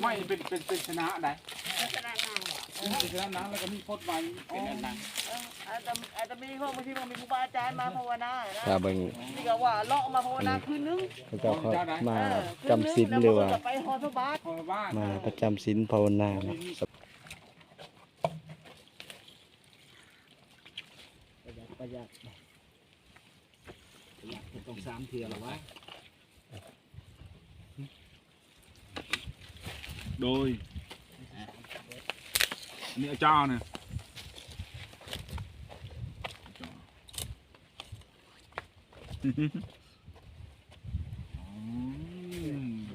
ไม่เป็นเป็นเป็นชนะได้ชนะนางเหรอเป็นชนะนะแล้วก็มีพดไว้เป็นอันนั้นเอออาจจะอาจจะมีพวกบางทีมันมีครูบาอาจารย์มาภาวนานะถ้าเบิ่งนี่ก็ว่าเลาะมาภาวนาคืนนึงเขาเจ้าเขามาเออจำศีลหรือว่าแล้วมันก็ไปหอพระบาท พอบ้านมาประจำศีลภาวนาเนาะประหยัดประหยัดต้องสามเทียหรอวะ โดยอันนี้อาจารย์เนี่ย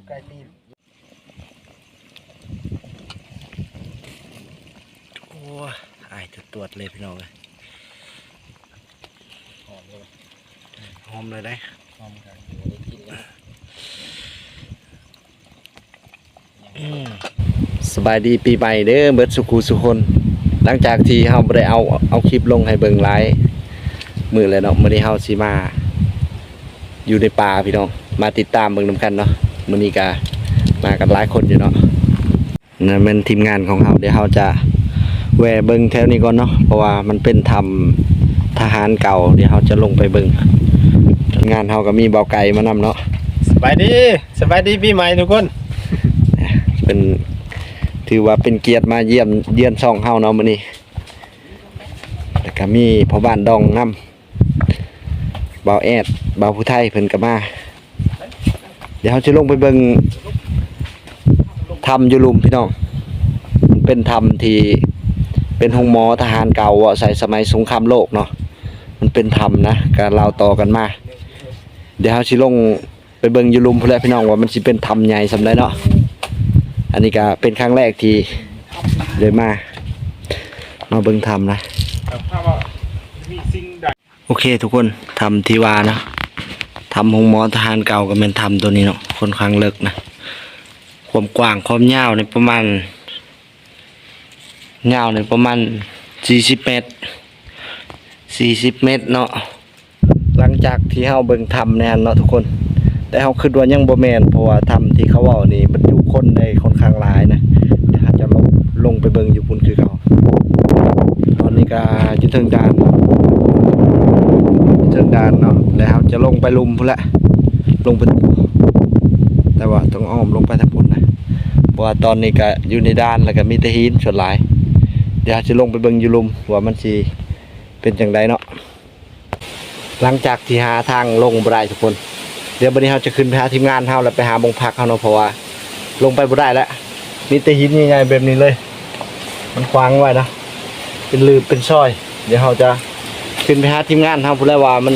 ใกล้ตีนโอ้ยอายจะตรวจเลยพี่น้องเลยหอมเลยหอมเลยได้หอมกันได้กินแล้ว สบายดีปีใหม่เด้อเบิร์ดสุขูสุคน หลังจากที่เฮาบ่ได้เอาเอาคลิปลงให้เบิ่งหลายมือแล้วเนาะมื้อนี้เฮาสิมา อยู่ในป่าพี่น้องมาติดตามเบิ่งนํกันเนาะมื้อนี้ก็มากันหลายคนอยู่เนาะนั่นเป็นทีมงานของเฮาเดี๋ยวเฮาจะแวะเบิ่งแถวนี้ก่อนเนาะเพราะว่ามันเป็นทำทหารเก่าเดี๋ยวเฮาจะลงไปเบิ่งงานเฮาก็มีเบาไก่มานำเนาะสบายดีสบายดีปีใหม่ทุกคน เป็นถือว่าเป็นเกียรติมาเยี่ยมเยี่ยนช่องเฮาเนาะมื้อนี้แล้วก็มีพ่อบ้านดองนํบ่าวแอดบ่าวผู้ไทยเพิ่นก็มาเดี๋ยวเราจะลงไปเบิ่งถ้ำอยู่ลุมพี่น้องมันเป็นถ้ำที่เป็นห้องหมอทหารเก่าอะใส่สมัยสงครามโลกเนาะมันเป็นถ้ำนะก็เล่าต่อกันมา เดี๋ยวเราสิลงไปเบิ่งยูลุมพุ่นแลพี่น้องว่ามันสิเป็นถ้ำใหญ่สำาใดเนาะ อันนี้ก็เป็นครั้งแรกที่เลยมา มาเบิ่งทำนะถ้าว่ามีสิ่งใดโอเคทุกคนทำที่วานะทำหงหมอทหารเก่าก็เป็นทำตัวนี้เนาะค่อนข้างเลิกนะความกว้างความยาวในประมาณยาวในประมาณสี่สิบเมตรสี่สิบเมตรเนาะหลังจากที่เฮาเบิ่งทำแน่นเนาะทุกคน แต่เฮาคิดว่ายังบ่แมนเพราะว่าทำที่เขาเว้านี่บรรจุคนได้ค่อนข้างหลายนะเดี๋ยวเราจะลงลงไปเบิ่งอยู่พุ่นคือเขาตอนนี้ก็อยู่เทิงด่านอยู่เทิงด่านเนาะแล้วเราจะลงไปลุมพุ่นละลงไปแต่ว่าต้องอ้อมลงไปทางพุ่นนะเพราะว่าตอนนี้ก็อยู่ในด่านแล้วก็มีแต่หินส่วนหลาย เดี๋ยวจะลงไปเบิ่งอยู่ลุมว่ามันสิเป็นจังไดเนาะหลังจากที่หาทางลงบ่ได้ทุกคน ดี๋ยววันนี้เราจะขึ้นไปหาทีมงานเราแล้วไปหาบงพักเขาเนาะเพราะว่า ลงไปบ่ได้แล้วมีแต่หินใหญ่ๆแบบนี้เลย มันขวางไว้นะเป็นลืบเป็นซอย เดี๋ยวเราจะขึ้นไปหาทีมงานทำพูดแล้วว่ามัน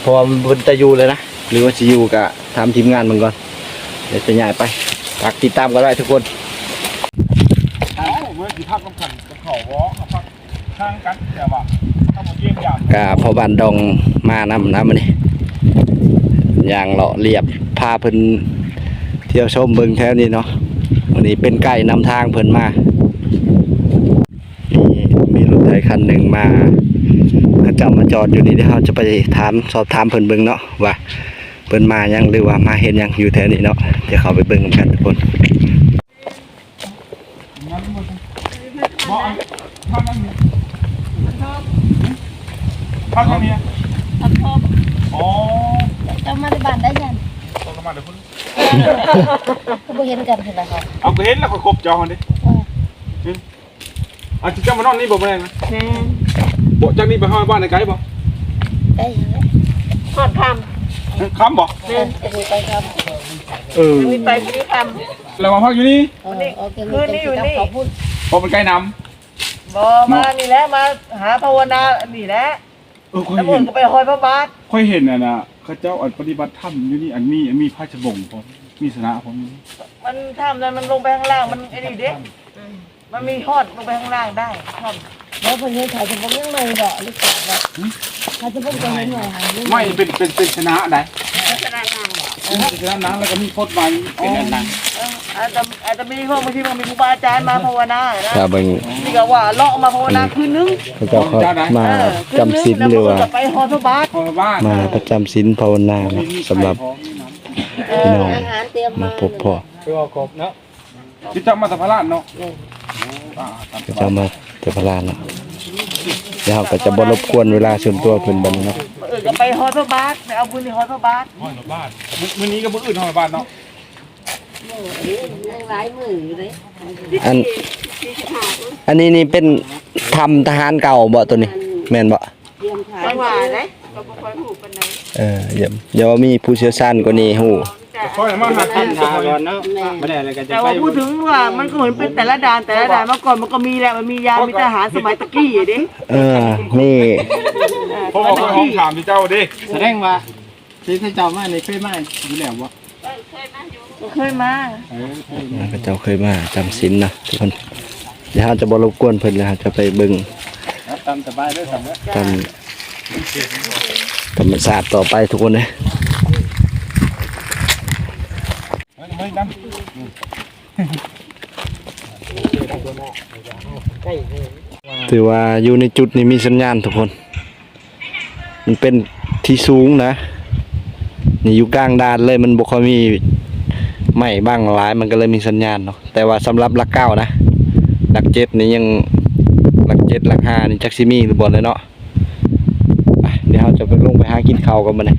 เพอมันบนจะอยู่เลยนะหรือว่าจะอยู่กับทำทีมงานมันก่อนเดี๋ยวจะย้ายไปฝากติดตามกันได้ทุกคนเอ้าเมื่อกี้พักกับขันกับเขาวอกับพักข้างกันแต่ว่าถ้าผมเยี่ยมยามกาพอบ้านดองมานำนะมันนี่อ ย่างเลาะเรียบพาเพิ่นเที่ยวชมเบิงแถวนี้เนาะวันนี้เป็นไก่นำทางเพิ่นมามีมีรถไถคันหนึ่งมาเขาจ้ามาจอดอยู่นี่เดี๋ยวเราจะไปถามสอบถามเพิ่นเบิงเนาะว่าเพิ่นมายังหรือว่ามาเห็นยังอยู่แถวนี้เนาะเดี๋ยวเขาไปเบิงกันทุกคนงั้นมันบอกพักนั่นนี่พักทำพออ๋อ มาในบ้านได้ยังต้องมาเดี๋ยวคุณก็บ่เห็นกันเห็นแล้วครับเอาก็เห็นแล้วก็ครบจอมันดิอาจจะจะมานอนนี่บ่แม่นนะแม่บ่จากนี้ไปห้อยบ้านในไกลบ่ได้ฮอดคคำบ่ำแม่จะมีไปครับเออมีไปมีคแล้วมาพักอยู่นี่ำนี่คืนนี้อยู่นี่พอเป็นไกลน้บ่มานี่แหละมาหาภาวนานี่แหละำเออค่อยแล้วผเห็มนก็ไปหอยพระบาทค่อยเห็นน่ะนะเขาเจ้าอันปฏิบัติธรรมอยู่นี่อันมีอันมีพระชบงผมมีสนะผมมันทำนั้นมันลงไปข้างล่างมันไอ้นี่เด้มันมีฮอดลงไปข้างล่างได้ทำ แล้วคนนี้ถ่ายจะบอกยังไงบ่หรือเปล่าบ่ถ่ายจะบอกจะเห็นหน่อยหาเรื่องไม่เป็นเป็นเป็นชนะได้ชนะนางเหรอเป็นชนะนะแล้วก็มีพดไว้เป็นอันนั้นอาจจะอาจจะมีพวกบางทีมันมีครูบาอาจารย์มาภาวนานะถ้าเบิ่งนี่ก็ว่าเลาะมาภาวนาคืนนึงเขาเจ้าเขามาจำนึงศีลแล้วหรือมันว่าไปหอพระบาทบ้านมาประจำศีลภาวนาสำหรับเอพี่น้องมาพบพ่อคือว่ากบเนาะที่จะมาสัมภาระเนาะอ่าตามา ยจะมาเทพลานเนาะเดี๋ยวเราก็จะบ่รบกวนเวลาส่วนตัวเพิ่นบัดนี้เนาะเออก็ไปฮอตบาสไปเอาบุญที่ฮอตบาสห้อยบ้านมื้อมื้อนี้ก็มื้ออื่นห้อยบ้านเนาะยังหลายมือเลยอันอันนี้นี่เป็นทำทหารเก่าบ่ตัวนี้ แม่นบ่เตรียมขายจังหวะไหนเออเยี่ยมเดี๋ยวมีผู้เชี่ยวชาญกว่านี้ฮู้ ค่อยมาหากินทาก่อนเนาะไม่ได้อะไรก็จะแต่ไปว่าพูดถึงว่ามันก็เหมือนเป็นแต่ละด่านแต่ละด่านเมื่อก่อนมันก็มีแหละมันมียามีทหารสมัยตะกี้อ่ดิเออ นี่เพราะว่าค่อยห้องถามที่เจ้าดิแสดงว่าที่ท่านเจ้ามาในเคยมาอยู่แล้วบ่เคยมาเออเคยพระเจ้าเคยมาจำศีลนะทุกคนเดี๋ยวเราจะบรบกวนเพิ่นแล้วเรจะไปเบิ่งตามสบายด้อครับตามธรรมศาสตร์ต่อไปทุกคน เลยไม่ดังถือว่าอยู่ในจุดนี้มีสัญญาณทุกคน มันเป็นที่สูงนะ นี่อยู่กลางด่านเลยมันบ่ค่อยมีไม้บ้างหลายมันก็เลยมีสัญญาณเนาะแต่ว่าสำหรับหลักเก้านะหลักเจ็ดนี่ยังหลักเจ็ดหลักห้านี่จักซิมีหรือบ่เลยเนาะเดี๋ยวเราจะไปลงไปหากินข้าวกันมาเลย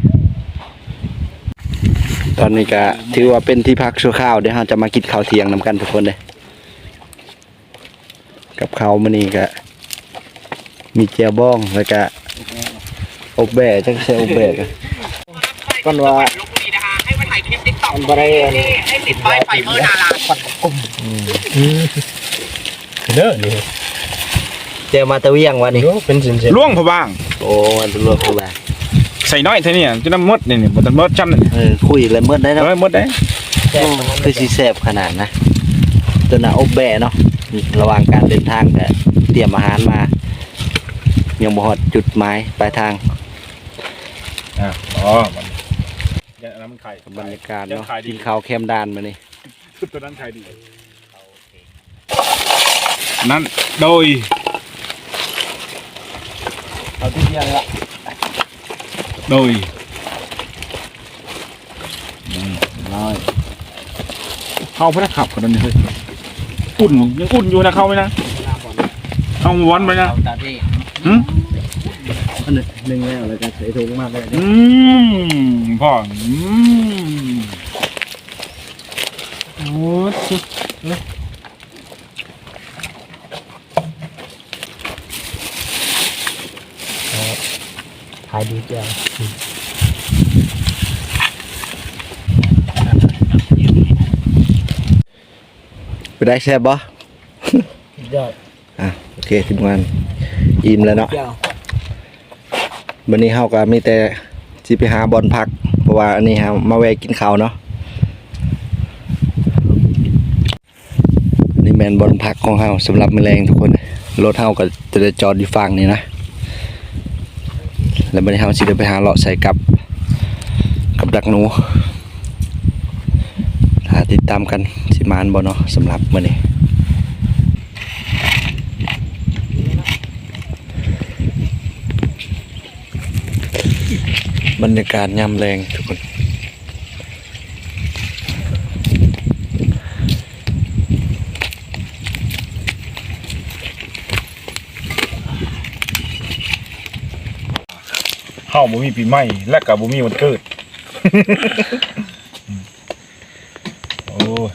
ตอนนี้ก็ถือว่าเป็นที่พักชั่วคราวเดี๋ยวเราจะมากินข้าวเที่ยงนำกันทุกคนเลยกับเขาวมันนี่ก็มีเจียวบ้องแล้วก็อบแบะจังเซอบแบะกันก่อนว่าอันบ่ได้อันให้ติดป้ายไฟเมื่อดาราเด้อนี่เจียวมาตะเวียงวะนี่ดูเป็นสินเสล่วงพะบาง โอ้มันเป็นรวมกัน ใส่น้อยเท่านี้จะน้ำมดนี่นี่บ่ต้องมดจำนี่เออคุยเลยเมื่อได้แล้วเอ้ยมดได้คือสีแสบขนาดนะตัวน่ะอบแบะเนาะระหว่างการเดินทางก็เตรียมอาหารมา ยังบ่ฮอดจุดหมายปลายทาง อ่าอ๋อมันเดี๋ยวอันนั้นมันไข่บรรยากาศยังเนาะขายดีกินข้าวแคมดานมานี่ตัวนั้นไข่ดีนั่นโดย เอาที่เที่ยงละ โดยน้อยเข้าพระขับกันนี่เฮ้ยอุ่นยังอุ่นอยู่นะเข้าไหมนะเข้ามาวันไปนะตาที่หืมอันหนึ่งแล้วแล้วก็ใส่ถุงมาเลยอืมพ่ออืมโอ้สุดขายดีเจ้าไปได้แซ่บบ่ยอดอะโอเคทีมงานอิ่มแล้วเนาะเจ้าวันนี้เฮาก็มีแต่สิไปหาบอลพัก เพราะว่าอันนี้เฮามาแวะกินข้าวเนาะอันนี่แมนบอลพักของเฮาสำหรับแมลงทุกคนรถเฮาก็จะได้จอดอยู่ฝั่งนี้นะ แล้ววันนี้เราสิได้ไปหาเลาะใส่กับ กับดักหนูถ้าติดตามกันสิมานบ่เนาะสำหรับมื้อนี้บรรยากาศยามแรงทุกคน เฮาบ่มีปีใหม่และก็บ่มีวันเกิด โอ้ย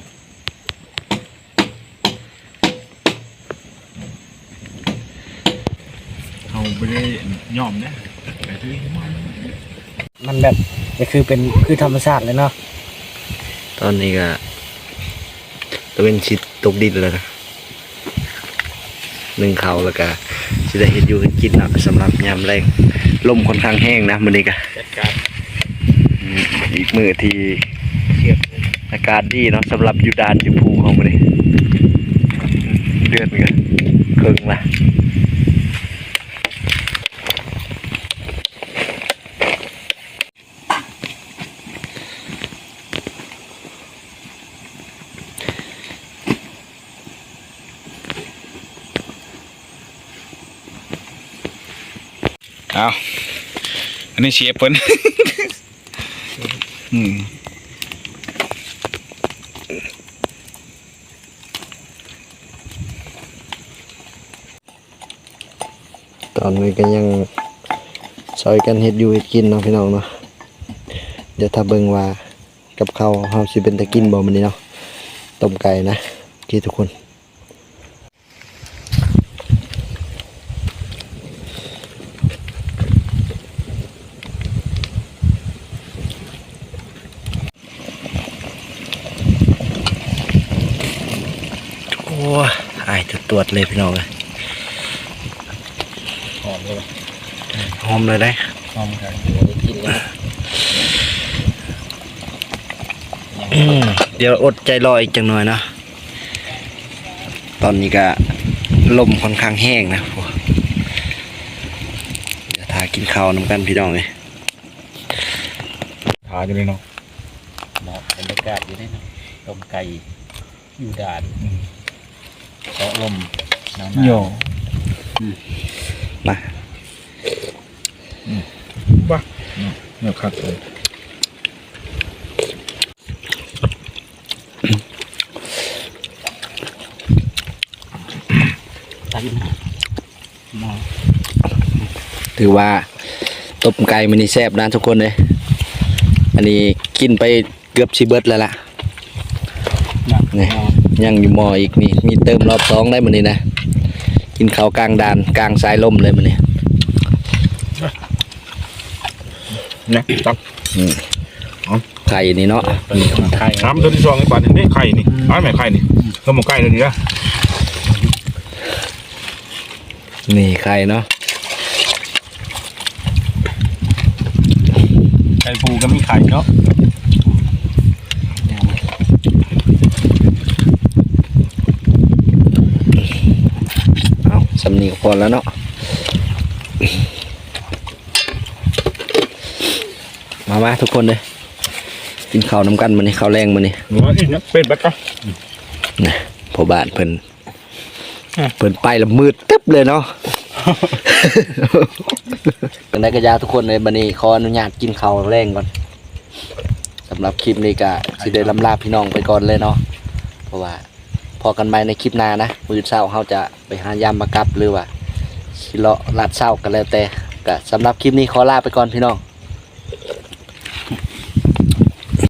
เฮาบ่ได้ยอมนะแต่ที่มันแบบก็คือเป็นคือธรรมชาติเลยเนาะตอนนี้ก็ตะเวนชิดตกดินแล้วนะหนึ่งเขาวแล้วก็สิได้เห็นอยู่เห็นกินเนาะสำหรับยามแรง ลมค่อนข้างแห้งนะมื้อนี้ก็จัดการอืมอีกมื้อที่อากาศดีเนาะสำหรับอยู่ด่านอยู่ภูของมื้อนี้เดือนกันครึ่งละ นเชฟเพิ่นตอนนี้ก็ยังซอยกันเห็ดอยู่เฮ็ดกินเนาะพี่น้องเนาะเดี๋ยวถ้าเบิ่งว่ากับเขาเขาสิเป็นตะกินบ่มันนี่เนาะต้มไก่นะที่ทุกคน วจเลยพี่น้องเลยหอมเลยหอมเลยได้หอมกันกินแล้วอืมเดี๋ยวอดใจรออีกจังหน่อยเนาะตอนนี้ก็ลมค่อนข้างแห้งนะพวกเดี๋ยวทากินข้าวน้ำกันพี่น้องเลยทาอยู่เลยเนาะเหมาะบรรยากาศอยู่ได้เนาะต้มไก่อยู่ด่าน เกาะลมหนาวๆโยมาบ้าเนี่ยคัดเลยตันหมอถือว่าต้มไก่มันนี่แซ่บนะทุกคนเลย อันนี้กินไปเกือบชิเบิดแล้วล่ะหนักนี่ ยังอยู่หมออีกนี่มีเติมรอบสองได้มันนี่นะกินข้าวกลางดานกลางสายลมเลยมันนี่นะตักไข่นี่เนาะเป็นไข่น้ำตัวที่สองไอ้บาทนี่ไข่นี่อ้าวแม่ไข่นี่ต้มหมกไก่ตัวนี้นะนี่ไข่เนาะไก่ปูก็มีไข่เนาะ เอา สำนีก็พอแล้วเนาะมามาทุกคนเลยกินข้าวน้ำกันมันนี่ข้าวแรงมันนี่หนูว่าอีกนะเป็นแบ็คก็นะพอบ้านเพิ่นเพิ่นไปและมืดตึ๊บเลยเนาะเป็นได้กระยาทุกคนเลยบันนี้ขออนุญาตกินข้าวแรงก่อนสำหรับคลิปนี้ก็สิได้ลำลาพี่น้องไปก่อนเลยเนาะเพราะว่าพ อกันใหม่ในคลิปหน้านะมือเศร้าเขาจะไปหายามมากับหรือว่าสิเลาะลัดเศร้ากันแล้วแต่ก็สำหรับคลิปนี้ขอลาไปก่อนพี่น้อง